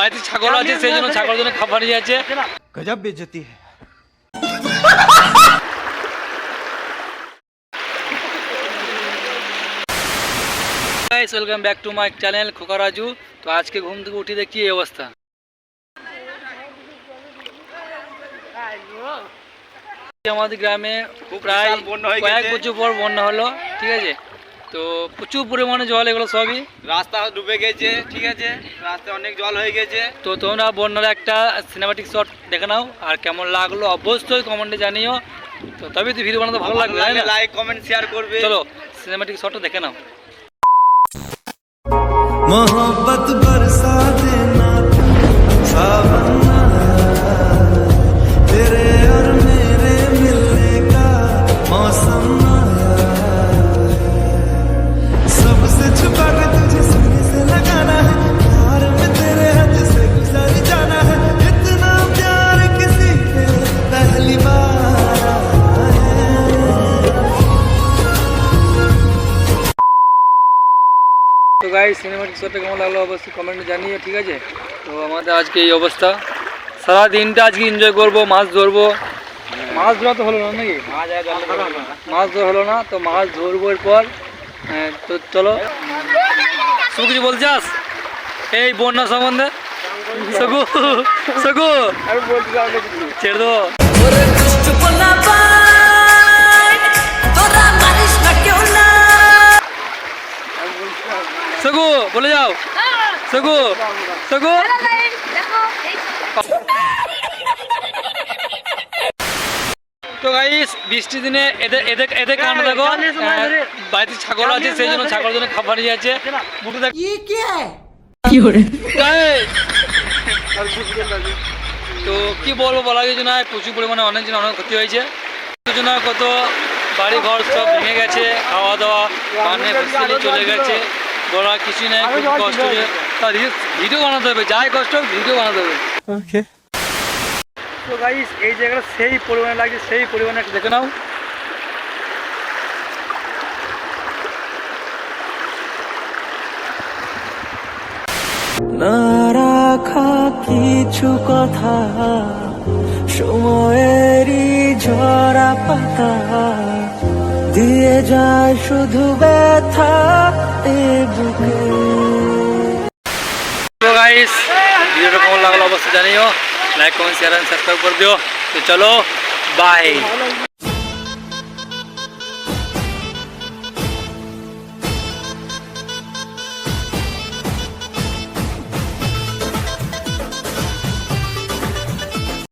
বাড়িতে ছাগল আছে সেই জন্য জন্য খাবার আছে। গজব বেজতি welcome back to my channel Khokaraju তো আজকে ঘুম থেকে উঠে দেখি এই অবস্থা। আমাদের গ্রামে প্রায় কয়েক বছর পর বন্যা হলো ঠিক আছে? তো প্রচুর পরিমাণে জল এগুলো সবই। রাস্তা ডুবে গেছে ঠিক আছে? রাস্তায় অনেক জল হয়ে গেছে। তো তোমরা বন্যার একটা সিনেমাটিক শট দেখে নাও আর কেমন লাগল অবশ্যই কমেন্টে জানিও। তো তবে তো ভিডিও বানাতে ভালো লাগবে লাইক কমেন্ট শেয়ার করবে। চলো সিনেমাটিক শটটা দেখে নাও। মোহাম্মত বরসাতে গাই সিনেমাটিক শটটা কেমন লাগল অবশ্যই কমেন্টে জানিও ঠিক আছে? তো আমাদের আজকে এই অবস্থা। সারা দিনটা আজকে এনজয় করব মাছ ধরবো। মাছ ধরা তো হলো না নাকি? মাছ ধরা হলো না তো মাছ ধরবো এরপর। হ্যাঁ, তো চলো। শুধু কিছু বলছাস? এই বন্যা সম্বন্ধে? সগু সগু। ছেড়ে দেবো। বলে যাও। সগু সগু। তো গাইস বৃষ্টির দিনে এদের এদের এদের কাণ্ড দেখো। বাড়িতে ছাগল আছে সেই জন্য ছাগলের জন্য খাবার নিয়ে যাচ্ছে বুটু দেখ। এই! তো কি বলব বলা কিছু না প্রচুর পরিমাণে অনেক জন অনেক ক্ষতি হয়েছে। কত বাড়ি ঘর সব ভেঙে গেছে খাওয়া দাওয়া কানে চলে গেছে। বলা কিছু নেই খুব কষ্ট তার ভিডিও বানাতে হবে যাই কষ্ট হোক ভিডিও বানাতে হবে। তো গাইস এই জায়গাটা সেই পরিমাণে লাগছে সেই পরিমাণে দেখে নাও। না রাখা কিছু কথা সময়েরই ঝরা পাতা দিয়ে যায় শুধু ব্যথা কেমন লাগল অবশ্যই জানিও like comment share and subscribe করে দিও তো চলো বাই